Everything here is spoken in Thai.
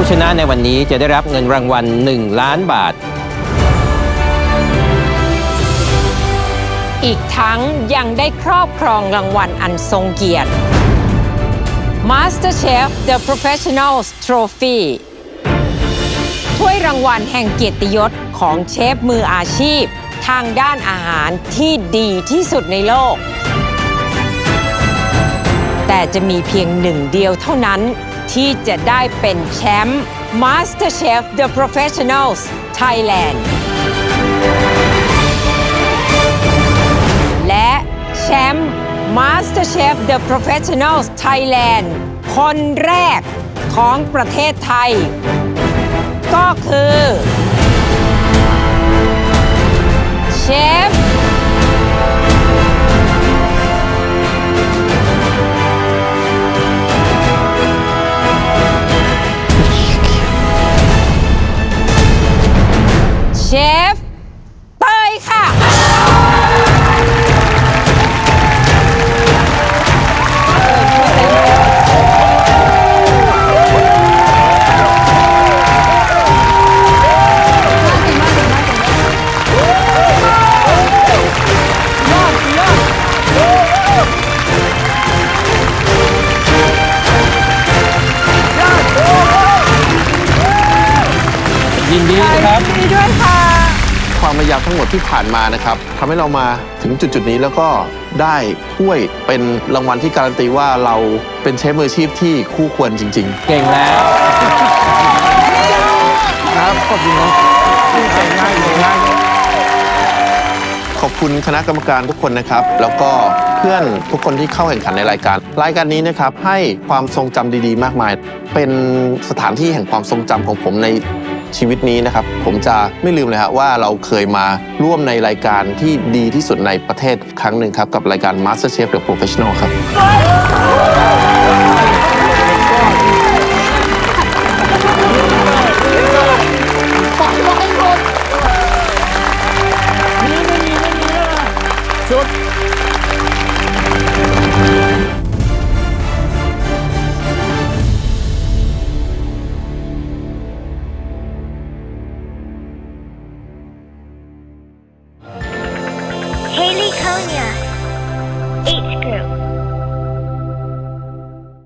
ผู้ชนะในวันนี้จะได้รับเงินรางวัล 1 ล้านบาท อีกทั้งยังได้ครอบครองรางวัลอันทรงเกียรติ MasterChef The Professionals Trophy ถ้วยรางวัลแห่งเกียรติยศของเชฟมืออาชีพ ทางด้านอาหารที่ดีที่สุดในโลก แต่จะมีเพียงหนึ่งเดียวเท่านั้น ที่จะได้เป็นแชมป์ MasterChef The Professionals Thailand และแชมป์ MasterChef The Professionals Thailand คนแรกของประเทศไทย ก็คือ ค่ะ ยินดีนะครับดีด้วยค่ะ ความพยายามทั้งหมดที่ผ่านมานะครับทำให้เรามาถึงจุดจุดๆนี้แล้วก็ได้ถ้วยเป็นรางวัลที่การันตีว่าเราเป็นเชฟมืออาชีพที่คู่ควรจริง เก่งแล้ว ๆ ครับขอบคุณครับเก่งมากเลยง่ายขอบคุณคณะกรรมการทุกคนนะครับ แล้วก็เพื่อนทุกคนที่เข้าแข่งขันในรายการ รายการนี้นะครับให้ความทรงจำดีๆ มากมาย เป็นสถานที่แห่งความทรงจำของผมใน ชีวิตนี้นะครับ ผมจะไม่ลืมเลยฮะว่าเราเคยมาร่วมในรายการที่ดีที่สุดในประเทศครั้งหนึ่งครับ กับรายการ MasterChef The Professional ครับ Antonia. H group.